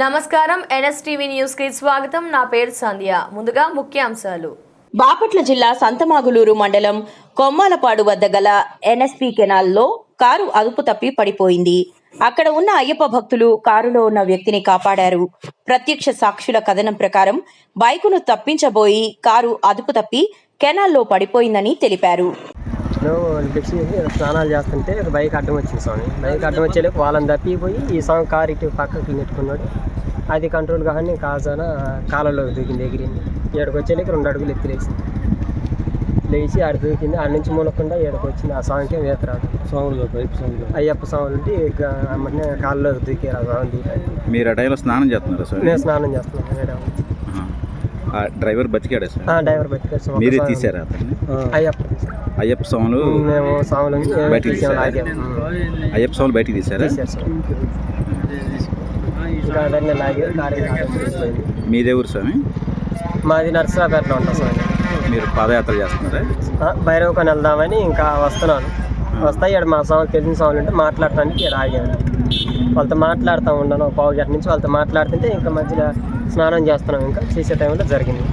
నమస్కారం ఎన్ఎస్టీవీ న్యూస్కి స్వాగతం. నా పేరు సంధ్య. ముందుగా ముఖ్యాంశాలు. బాపట్ల జిల్లా సంతమాగులూరు మండలం కొమ్మాలపాడు వద్ద గల ఎన్ఎస్పి కెనాల్లో కారు అదుపు తప్పి పడిపోయింది. అక్కడ ఉన్న అయ్యప్ప భక్తులు కారులో ఉన్న వ్యక్తిని కాపాడారు. ప్రత్యక్ష సాక్షుల కథనం ప్రకారం బైకును తప్పించబోయి కారు అదుపు తప్పి కెనాల్లో పడిపోయిందని తెలిపారు. మేము ఫ్లెక్సీ స్నానాలు చేస్తుంటే బైక్ అడ్డం వచ్చింది స్వామి. బైక్ అడ్డం వచ్చేలోపు వాళ్ళని తప్పిపోయి ఈ స్వామి కార్ ఇటు పక్కకి నెట్టుకున్నాడు. అది కంట్రోల్ కానీ కాజాన కాలంలో దూకింది ఎగిరింది. ఏడుకు వచ్చేలోకి రెండు అడుగులు ఎత్తిలేసింది. లేచి ఆడ దూకింది. ఆడ నుంచి మూలకుండా ఏడుకు వచ్చింది. ఆ స్వామికి వేత రాదు. సోములు పైపు సోములు అయ్యప్ప స్వామి నుండి అమ్మనే కాళ్ళలో దూకారు ఆ స్వామి. మీరు ఆ టైంలో స్నానం చేస్తున్నారా నేను స్నానం చేస్తున్నాను వాళ్ళు. డ్రైవర్ బతికాడా సార్? డ్రైవర్ స్వామి. మీరే స్వామి. తీసారా అతన్ని? అయ్యప్ప. అయ్యప్ప స్వాములు మేము స్వాములు బయటికి తీసాము అయ్యప్ప స్వాములు బయటికి తీసారా తీశారు సార్. ఇంకా దాన్ని లాగారు కారు ఆగిపోయింది. మీదే ఊరు స్వామి? మాది నర్సరాపేటలో ఉంటాం సార్. మీరు పాదయాత్ర చేస్తున్నారా? భైరవకొని వెళ్దామని ఇంకా వస్తున్నాను. వస్తాయి. ఇక్కడ మా సాంగ్ తెలిసిన సాంగ్ ఉంటే మాట్లాడటానికి ఇక్కడ ఆగాను. వాళ్ళతో మాట్లాడుతూ ఉన్నాను పావు గంట నుంచి వాళ్ళతో మాట్లాడుతుంటే ఇంకా మధ్యలో స్నానం చేస్తున్నాం. ఇంకా చేసే టైంలో జరిగింది.